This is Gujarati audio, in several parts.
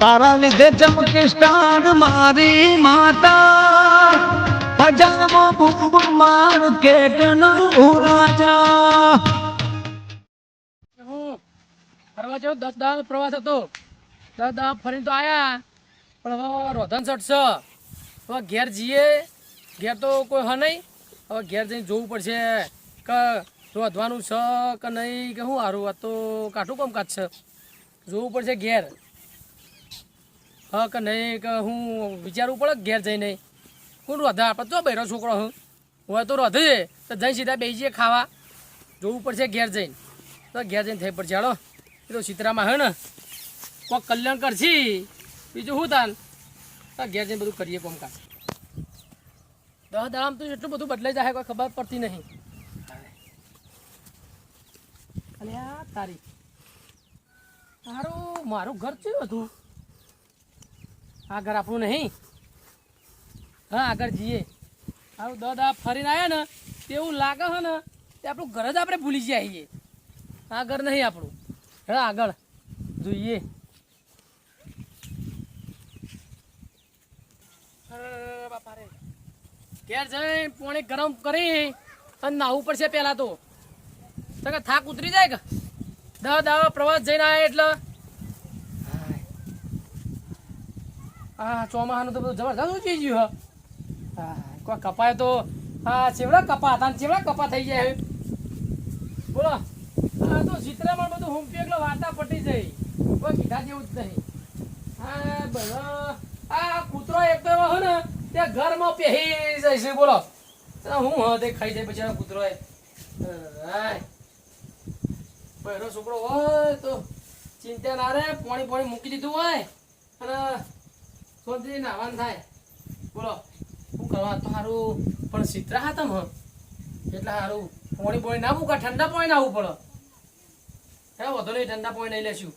તારા લીધે ચમકે મારી માતા. પજામો બૂમ માર કેટનો રાજા હું ફરવા જેવો દસ દાડા પ્રવાસ હતો. દસ દાહ ફરીને તો આયા. પણ હવે રોધન ચડશે હવે ઘેર જઈએ. ઘેર તો કોઈ હ નહીં. હવે ઘેર જઈને જોવું પડશે કે રોધવાનું છે કે નહીં, કે શું સારું આ તો કાઠું કામ કાચ છે. જોવું પડશે ઘેર. હા, કે નહીં, કે હું વિચારવું પડે ઘેર જઈને. કોણ રોધા આપણે તો બહેરો છોકરો હું. હોય તો રોધે તો જઈને સીધા બેસીએ ખાવા. જોવું પડશે ઘેર જઈને. તો ઘેર જઈને થઈ પડશે, હાલો. એ તો સીતરામાં હે ને. કોક કલ્યાણ કરશી. બીજું શું તાન? ઘેર જઈને બધું કરીએ કોમકાજ. દસ દાડામાં તો એટલું બધું બદલાઈ જાય, કોઈ ખબર પડતી નહીં. અને આ તારી. તારું, મારું ઘર કેવું હતું? આ ઘર આપણું નહીં. હા, આગળ જઈએ. આવું દસ દાડા ફરીને આવ્યા ને, તેવું લાગે છે ને, તે આપણું ઘર જ આપણે ભૂલી જઈએ છીએ આ ઘર નહીં આપણું. હા, આગળ જોઈએ. ઘેર જઈને પોણી ગરમ કરી અને નાહવું પડશે પહેલાં તો. તો થાક ઉતરી જાય કે? દહ દાવા પ્રવાસ જઈને આવ્યા એટલે હા ચોમાસાનું તો બધું જબરદસ્ત ઉચી ગયું, હ? કોઈ કપાય તો હા ચેવડા કપા હતા ચેવડા કપા થઈ જાય બોલો, આ તો ચિત્રમાં બધું હુંપ્યું એટલે વાર્તા પટી જઈ કોઈ કીધા જેવું જ નહીં. હા બધા, આ કૂતરો એક તો એવો ને, તે ઘરમાં પહેરી જાય છે, બોલો. હું હ તે ખાઈ જાય પછી કૂતરો બહેરો છોકરો હોય તો ચિંતા ના રે, પાણી પાણી મૂકી દીધું હોય. અને સોંધી નાવાન થાય. બોલો શું કરવા તો સારું પણ સિત્રા હતા મ એટલે સારું પોણી પોણી ના મૂકા ઠંડા પોણી આવવું પડે હે, વધુ નહીં, ઠંડા પોણી નહીં લેશું.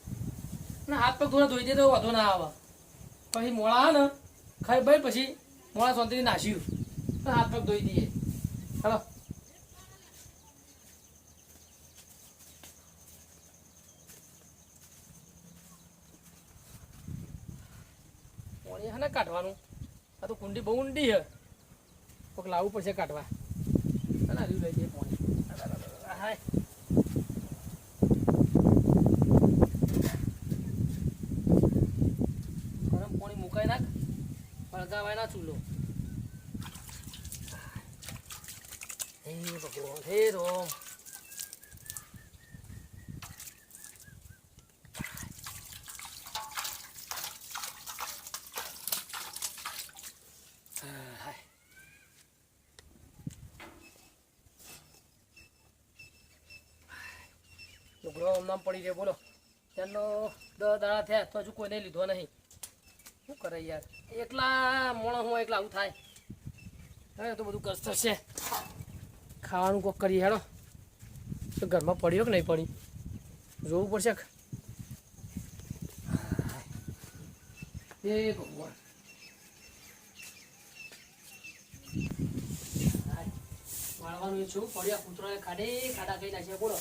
ના હાથ પગ થોડા ધોઈ દે તો વધુ ના આવે. પછી મોળા ને, ખાઈ ભાઈ પછી મોળા શાંતિથી નાસ્યું. હાથ પગ ધોઈ દઈએ. ચાલો પાણી હે ને કાઢવાનું? આ તો કુંડી બહુ ઊંડી છે કોઈક લાવવું પડશે કાઢવા. જઈએ પાણી. હાય. ગરમ પાણી મુકાઈ નાખ. સળગાવાય ના ચૂલો. હે ભગવાન, હે રોમ હાય લુગડો નામ પડી રહ્યો બોલો. ત્યાંનો દસ દાડા થયા, તો હજુ કોઈને લીધો નહીં. શું કરે યાર? એકલા મોણો હું એકલા આવું થાય. હવે તો બધું કષ્ટ છે ખાવાનું કોક કરીએ, હેડો. તો ઘરમાં પડ્યો કે નહીં પડી? જોવું પડશે એ ભગવાન. વાળવાનું છું પડ્યા કૂતરોએ ખાડે ખાડા કઈ નાખ્યા, બોલો.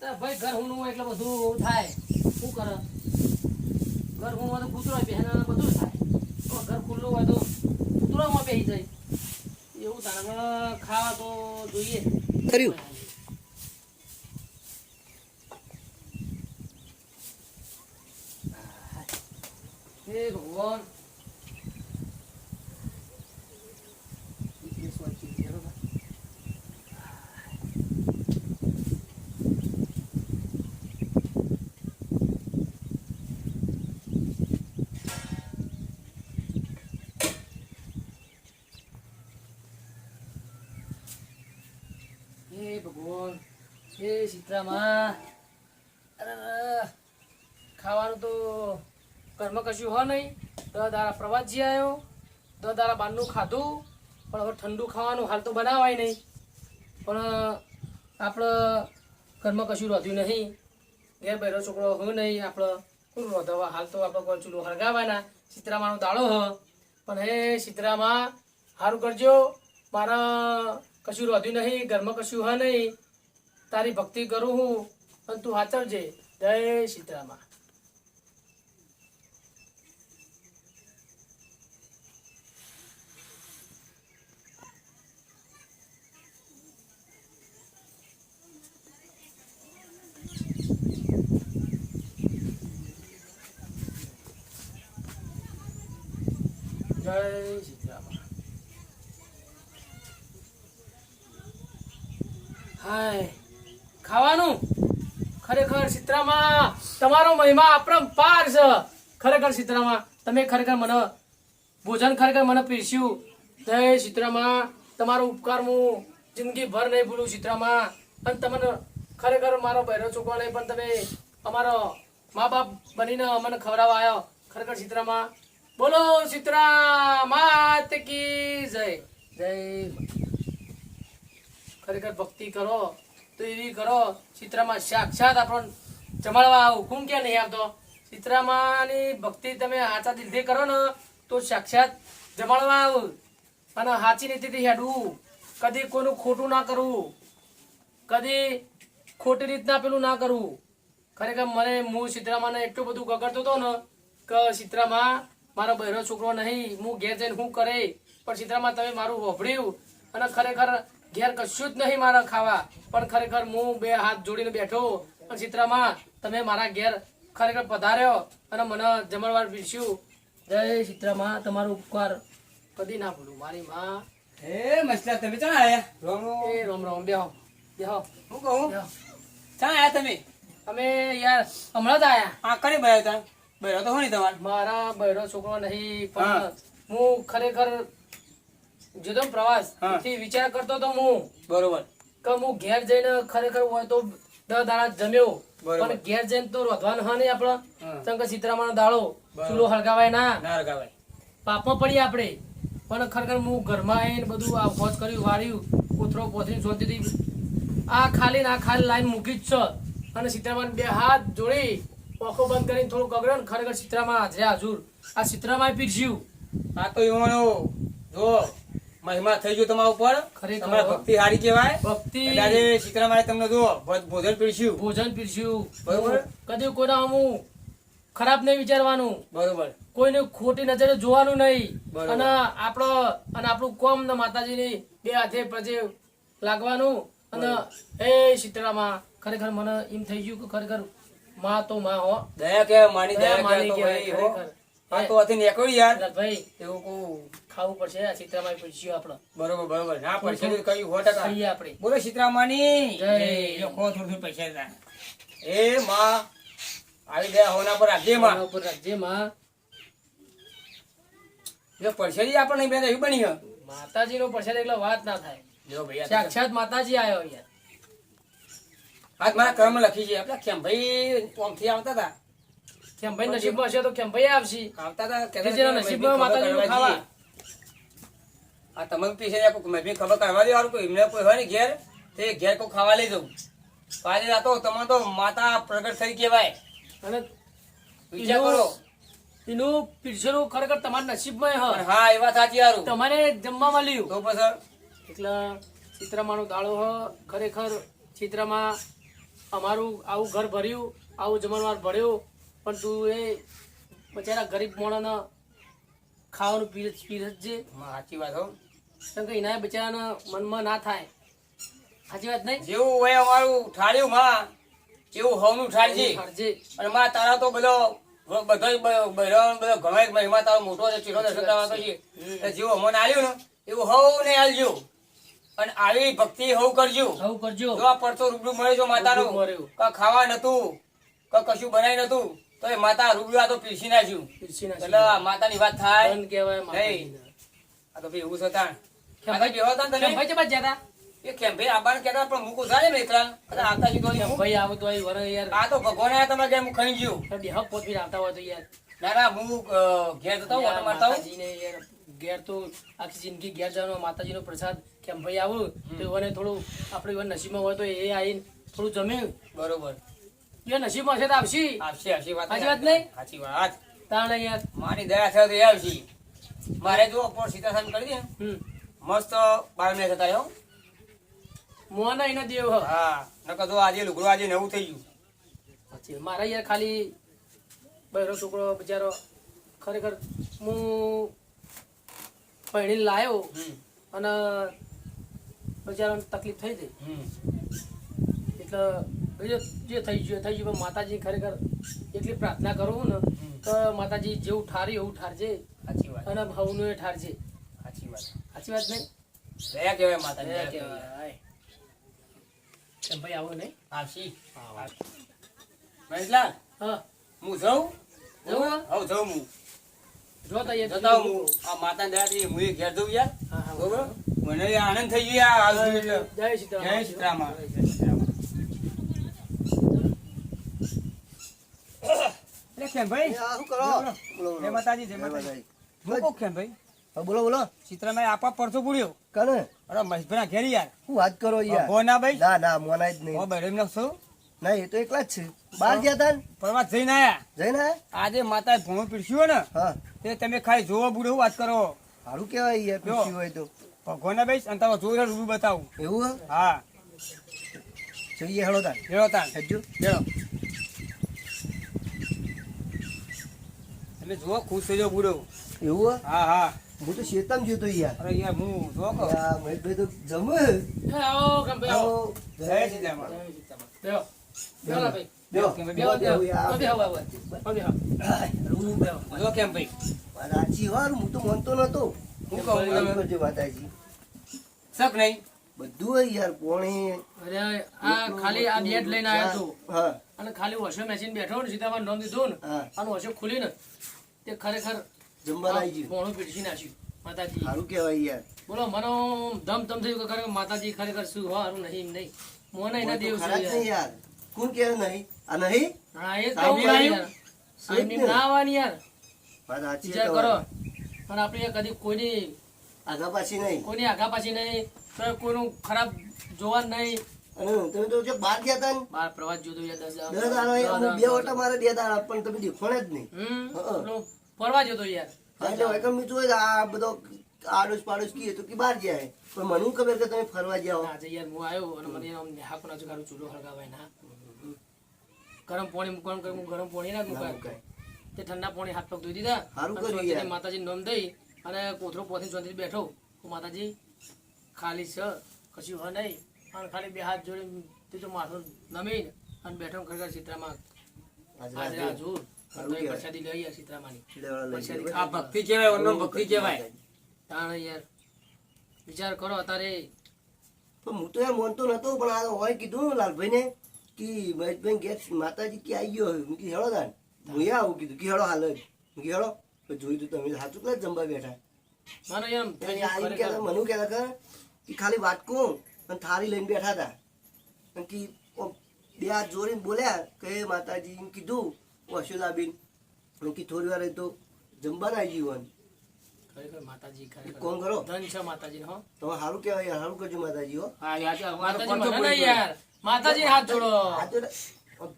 ભાઈ ઘર હું હોય એટલે બધું થાય. શું કરે? ઘર હું તો કૂતરો બેન બધું થાય. તો ઘર ખુલ્લું હોય તો કૂતરોમાં બેસી જાય. એવું તારે ખાવા તો જોઈએ. કર્યું. હે ભગવાન. હે ભગવાન. હે સીતારામા અરે ખાવાનું તો ઘરમાં કશું હોય નહીં. દસ દારા પ્રવાસ જઈ આવ્યો દસ દારા બહારનું ખાધું. પણ હવે ઠંડુ ખાવાનું હાલ તો બનાવાય નહીં. પણ આપણે ઘરમાં કશું રોધ્યું નહીં. ઘેર બહેરો છોકરો હોય નહીં. આપણે શું રોધવા? હાલ તો આપણે કોઈ ચૂલો હળગાવાના. સીતરામાનો દાડો હ. પણ હે સીતરામાં સારું કરજો. મારા કશું રોધ્યું નહીં, ઘરમાં કશું હા નહીં. તારી ભક્તિ કરું હું, અને તું હાચવજે જય સીતામાં જય સીતામાં હાય. ખાવાનું? ખરેખર સિત્રામાં તમારો મહિમા અપરંપાર છે. ખરેખર સિત્રામાં તમે ખરેખર મને ભોજન ખરેખર મને પીરસ્યું. જય સિત્રામાં તમારો ઉપકાર હું જિંદગીભર નહીં ભૂલું સિત્રામાં અને તમને ખરેખર મારો બહેરો છોકરો નહીં, પણ તમે અમારો મા બાપ બનીને અમને ખવડાવવા આવ્યો. ખરેખર સિત્રામાં બોલો સિત્રા માત કી જય. જય ખરેખર ભક્તિ કરો તો એવી કરો. ચિત્રામાં સાક્ષાત આપણને જમાડવા હુકુમ ક્યાં નહીં આવતો? ચિત્રામાંની ભક્તિ તમે સાચા દિલથી કરો ને, તો સાક્ષાત જમાડવા આવું. અને સાચી નીતિથી હેડવું. કદી કોઈનું ખોટું ના કરવું. કદી ખોટી રીતના પેલું ના કરવું. ખરેખર મને, હું ચિત્રામાં એટલું બધું ગગડતો હતો ને, કે ચિત્રામાં મારો બહેરો છોકરો નહીં. હું ઘેર જઈને શું કરે. પણ ચિત્રામાં તમે મારું વભડ્યું અને ખરેખર ઘેર કશું જ નહીં મારા ખાવા. પણ ખરેખર હું બે હાથ જોડીને બેઠો પણ ચિત્રામાં તમે મારા ઘેર ખરેખર પધાર્યો અને મને જમણવાર પીરસ્યું. જય ચિત્રામાં તમારો ઉપકાર કદી ના ભૂલું. મારી માં. એ મસલા તમે ચા આયા? રોમ રોમ. એ રોમ રોમ. બેહો બેહો. હું કહું? ચા આયા તમે? અમે યાર હમણાં જ આયા. આ કરે બયા તા? તો હોની તમાર. મારા બહેરો છોકરો નહીં પણ હું ખરેખર જુદો પ્રવાસ. થી વિચાર કરતો તો હું. બરોબર. કે હું ઘેર જઈને ખરેખર હોય તો દસ દાડા જમ્યો. પણ ઘેર જઈને તો રોધવાનું હા નહીં આપડે શંકર સીતરામાનો દાડો ચૂલો હળગાવાય ના. ના રગાવાય પાપમાં પડીએ આપણે. પણ ખરેખર હું ઘરમાં આવીને બધું આ ફોજ કર્યું વાળ્યું કોથરો પોથરી શોધીથી આ ખાલી ના આ ખાલી લાઈન મૂકી જ છે. અને સીતરામાને બે હાથ જોડી પોખો બંધ કરીને થોડું ગગડ્યો ને ખરેખર સીતરામાં હાજરે હાજુર. આ સીતરામાં પીરજ્યું આ તો એવાનો જો મહિમા થઈ ગયો તમારા ઉપર? તમારા ભક્તિ હારી કહેવાય? ભક્તિ. આજે આજે મારે તમને જો ભોજન પીરસ્યું. ભોજન પીરસ્યું. બરોબર. કદી કોઈના હમું ખરાબ નહીં વિચારવાનું. બરોબર. કોઈને ખોટી નજરે જોવાનું નહીં. અને આપણો અને આપણું કોમ ને માતાજીની બે હાથે પ્રજે લાગવાનું. અને એ શીતળામાં ખરેખર મને એમ થઈ ગયું કે ખરેખરમાં તો માં હો. દયા કે માની દયા માની કે હો. આ તો હતી નીકળ્યું યાર ભાઈ એવું કહું. ખાવું પડશે આ પૂછ્યું આપણે. બરોબર બરોબર. ના પડશે તો કહ્યું સો ખાઈએ આપણે. બોલો સીતરામાની જય. થોડું પૈસા હતા. એ માં આવી ગયા હોના પર રાખજે માં. એના ઉપર રાખજે માં. જો પરસેરી આપણને બે એવું બની હે માતાજીનો પ્રસાદ એટલે વાત ના થાય. જો સાક્ષાત માતાજી આવ્યો યાર હાથ મારા કર્મ લખી છે. આપણે કેમભાઈ ઓમથી આવતા હતા? કેમભાઈ નસીબમાં હશે તો કેમભાઈ આવશે? આવતા હતા કહેતા કે જેના હતા કે નસીબમાં મમ્મી ખાવા. આ તમને પીછે મમ્મી ખબર કરવા દે હારું કોઈ એમને કોઈ હોય ને ઘેર તે ઘેર કોઈ ખાવા લઈ જવું. આજે આ તો તમે તો માતા પ્રગટ થઈ કહેવાય. અને વિચાર કરો. એનું પીરસેલું ખરેખર તમારા નસીબમાં હ હા એ વાત સાચી હારું. તમારે જમવામાં લીધું તો પછી? એટલે ચિત્રમાનો દાળો હ ખરેખર ચિત્રમાં અમારું આવું ઘર ભર્યું આવું જમણવાર ભર્યું પણ તું એ બચારા ગરીબ મોણાના ખાવાનું પીરસ પીરસજે. સાચી વાત હો. કેમ કે એના બિચારાના મનમાં ના થાય. સાચી વાત નહીં? જેવું હોય અમારું ઠાળ્યું માં એવું હવનું ઠાળજે. અને માં તારા તો બધો બધો બધો ઘણો મહિમા તારો મોટો છે ચીરો દર્શન કરવા તો છે. જેવું અમને આવ્યું ને એવું હોવ ને આલજો. અને આવી ભક્તિ હોવ કરજો. હોવ કરજો. જો આ પડતો રૂબરૂ મળે છો માતાનો મળ્યું. કા ખાવા નતું કા કશું બનાવી નતું તો એ માતા રૂબરૂ આ તો પીરસી નાખ્યું. એટલે માતાની વાત થાય. કેવાય નહીં. આ તો ભાઈ એવું છે કેમ બેહો તાણ તમે? ભાઈ જબા જ્યાં એ કેમ આબાને કહેતા પણ મૂકું થાય ને એકલા અને આવતા સીધો કેમ આવું તો અહીં વરે યાર. આ તો ભગવાન આયા તમારે ઘેર હું ખાઈ ગયો. બે હક પોતવી આવતા હોય તો યાર. ના ના હું ઘેર જતા હું ઓટો મારતા હું માતાજીને યાર ઘેર તો આખી જિંદગી ઘેર જવાનો માતાજીનો પ્રસાદ. કેમ ભાઈ આવું? તો એને થોડું આપણે એવા નસીબમાં હોય તો એ આવીને થોડું જમ્યું. બરોબર. એ નસીબમાં છે તો આવશે. આવશે આપશે વાત સાચી વાત નહીં? સાચી વાત. તાણે યાર. મારી દયા થાય તો આવશે. મારે જો પોર સીતાસન કરી દે. હમ. મસ્ત બાર જતા રહ્યો મોના એના દેવ હ. નકર તો આજે લુગડો આજે નવું થઈ ગયું. પછી. મારા યાર ખાલી બહેરો છોકરો બિચારો ખરેખર હું પહેણી લાયો અને બિચારાને તકલીફ થઈ ગઈ. એટલે જે થઈ ગયું થઈ ગયું. માતાજી ખરેખર એટલી પ્રાર્થના કરું ને તો માતાજી જેવું ઠારી એવું ઠારજે અને ભાવનું એ ઠાર છે સાચી વાત સાચી વાત નહીં? દયા કહેવાય માતા દયા કહેવાય. ભાઈ આવો નહીં? આવશી મહેશલાલ હા. હું જઉં? જઉં હે? હવ હું. જો જતા હું. આ માતાની દયાથી હું ઘેર જઉં યાર. હા, હા, બરોબર? મને આનંદ થઈ ગયો આ આવતું એટલે. જય સીતારામ. જય સીતારામ. જય સીતારામ. એટલે કેમ ભાઈ. શું કરો. જય માતાજી જય માતાજી. માતાજી. હું કોક ભાઈ? બોલો બોલો. ચિત્રમાં આપવા પરસો પૂર્યો. કને? અરે મહેશભાઈ ઘેર યાર. શું વાત કરો યાર. ભો ના ભાઈ? ના ના મોના જ ઓ નહીં બહેરમ નાખશો ના એ તો એકલા જ છે. બહાર ગયા તા પરવા જઈને આયા. જઈને આયા? આજે માતા ભણો પીરસ્યું ને હા. તે તમે ખાલી જોવો બુડો વાત કરો. સારું કેવાય યાર જો. હોય તો. ભગવાનને ભાઈ અને તમે જોઈ રૂબરૂ બતાવું. એવું હા. જોઈએ હેળો તાર હેળો તાર હેડજો. હેળો. તમે જુઓ ખુશ થઈ જાઓ બુડો એવું હા હા. હા તો શેતામ જોતો યાર અરે યાર હું જોકો કહો યા, મહેશભાઈ તો જમ આવો કેમ ભાઈ આવો. જય સીતારામ. જય સીતારામ. બેહો. બેહો ના ભાઈ. બેહો. કેમ ભાઈ? બેહો, બેહો. બેહો, આવો બેહો, બેહો, બેહો. બેહો. હું બેહો. જો કેમ ભાઈ સાચી વાર હું તો મનતો નતો હું કહું તમે કરજો માતાજી શક નહીં બધું હોય યાર કોણે અરે આ ખાલી આ બેટ લઈને આવ્યો છું હા અને ખાલી વોશિંગ મશીન બેઠો ને સીતારામ નામ દીધું ને હા અને વોશિંગ ખુલી ને તે ખરેખર જમવા આવી ગયું મોણું પીરસી નાખ્યું. માતાજી. સારું કેવાય યાર. બોલો મને ધમ ધમ થયું કે માતાજી ખરેખર શું હારું નહીં નહીં. મોને એના દેવ છે યાર. કોણ કે નહીં? આ નહીં? હા એ તો આવ્યું? યાર. સાહેબની ના આવવાની યાર. વાત સાચી વિચાર છે કરો. પણ આપણે કદી કોઈની આગા પાછી નહીં. કોઈની આગા પાછી નહીં. કોઈનું ખરાબ જોવા નહીં. તમે તો જો બહાર ગયા ને. બાર પ્રવાસ જોતો દાડા બે ઓટા મારે બે દાડા પણ તમે દેખોણે જ નહીં. ફરવા જતો યાર. હા, એટલે વૈકમ મિત્રો આ બધો આડોશ પાડોશ કીએ તો કે બહાર જાય. પણ મને ખબર કે તમે ફરવા જાઓ? આજે યાર હું આવ્યો અને મને આમ હાકો ના ચુકારો ચૂલો હળગાવાય ના. ગરમ પાણી મૂકવાનું કર્યું ગરમ પાણી ના ના મૂકાય તે ઠંડા પાણી હાથ પગ ધોઈ દીધા. કર્યું માતાજી નામ દઈ અને કોથરો પોથી શાંતિથી બેઠો. માતાજી ખાલી છે કશું હ નહીં. અને ખાલી બે હાથ જોડે તે માથું નમી અને બેઠો ખરેખર ચિત્રામાં હજુર. પ્રસાદી લઈ આ સીતરામાની. પ્રસાદી આ ભક્તિ કહેવાય ઓનો ભક્તિ કહેવાય. તાણ યાર વિચાર કરો અત્યારે. પણ હું તો યાર માનતો નતો પણ આ હોય કીધું લાલભાઈ ને કે મહેશભાઈ ઘેર માતાજી કે આવી ગયો મેં કીધું હેડો તાન હું એ આવું કીધું કે હેડો હાલ મેં કીધું તો જોયું તું તમે સાચું કરે જમવા બેઠા? મારે એમ મને કહેતા કે ખાલી વાટકું અને થાળી લઈને બેઠા હતા. અને કે બે હાથ જોડીને બોલ્યા કે માતાજી કીધું અશોદાબીન અને થોડી વાર તો જમવાના આવી ખરેખર માતાજી ખરેખર. કોણ કરો? ધન છે માતાજી હો. તમે સારું કહેવાય યાર સારું કરજો માતાજી હો. હા યાર માતાજી મને. યાર. માતાજી હાથ જોડો. હાથ જોડો.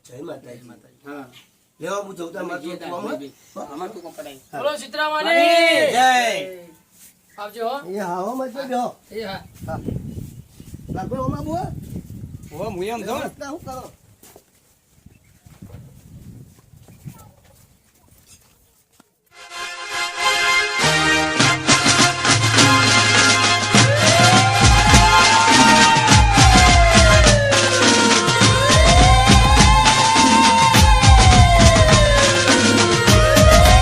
જય માતાજી. હા. લેવા હું જઉં માતાજી તો. અમાર તો કોણ પડાય? બોલો સીતરામાની જય. આવજો હો. એ હા હો મત બેહો એ હા. લાગો ઓમાં બુઆ ઓ હું જો હું કરો?